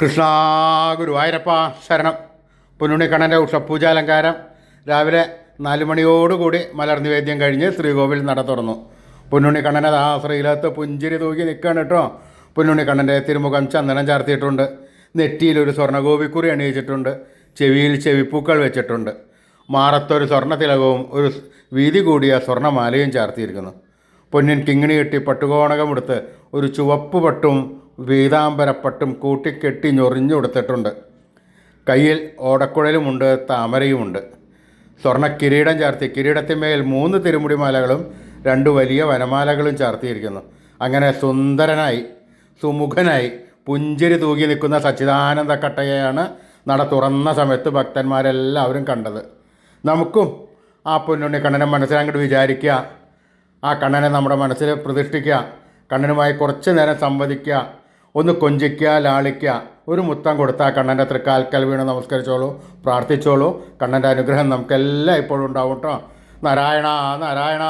കൃഷ്ണ ഗുരുവായൂരപ്പ ശരണം. പൊന്നുണിക്കണ്ണന്റെ ഉഷപ്പൂജാലങ്കാരം രാവിലെ നാല് മണിയോടുകൂടി മലർനിവേദ്യം കഴിഞ്ഞ് ശ്രീകോവിൽ നട തുറന്നു. പൊന്നുണിക്കണ്ണനെ ആ പുഞ്ചിരി തൂക്കി നിൽക്കുകയാണ് കേട്ടോ പൊന്നുണിക്കണ്ണന്റെ തിരുമുഖം ചന്ദനം ചാർത്തിയിട്ടുണ്ട്. നെറ്റിയിലൊരു സ്വർണഗോപിക്കുറി അണിയിച്ചിട്ടുണ്ട്. ചെവിയിൽ ചെവിപ്പൂക്കൾ വെച്ചിട്ടുണ്ട്. മാറത്തൊരു സ്വർണ തിലകവും ഒരു വീതി കൂടിയ സ്വർണമാലയും ചാർത്തിയിരിക്കുന്നു. പൊന്നിൻ കിങ്ങിണി കെട്ടി പട്ടുകോണകമെടുത്ത് ഒരു ചുവപ്പ് പട്ടും പീതാംബരപ്പട്ടും കൂട്ടിക്കെട്ടി ഞൊറിഞ്ഞു കൊടുത്തിട്ടുണ്ട്. കയ്യിൽ ഓടക്കുഴലുമുണ്ട് താമരയുമുണ്ട്. സ്വർണ കിരീടം ചാർത്തി കിരീടത്തിന്മേൽ മൂന്ന് തിരുമുടിമാലകളും രണ്ട് വലിയ വനമാലകളും ചാർത്തിയിരിക്കുന്നു. അങ്ങനെ സുന്ദരനായി സുമുഖനായി പുഞ്ചിരി തൂകി നിൽക്കുന്ന സച്ചിദാനന്ദ കട്ടയെയാണ് നട തുറന്ന സമയത്ത് ഭക്തന്മാരെല്ലാവരും കണ്ടത്. നമുക്കും ആ പൊന്നുണ്ണി കണ്ണനെ മനസ്സിലങ്ങോട്ട് വിചാരിക്കുക. ആ കണ്ണനെ നമ്മുടെ മനസ്സിൽ പ്രതിഷ്ഠിക്കുക. കണ്ണനുമായി കുറച്ച് നേരം സംവദിക്കുക. ഒന്ന് കൊഞ്ചിക്കുക ലാളിക്കുക ഒരു മുത്തം കൊടുത്താൽ കണ്ണന്റെ തൃക്കാൽക്കൽ വീണ് നമസ്കരിച്ചോളൂ പ്രാർത്ഥിച്ചോളൂ. കണ്ണന്റെ അനുഗ്രഹം നമുക്കെല്ലാം ഇപ്പോഴും ഉണ്ടാവും കേട്ടോ. നാരായണ നാരായണ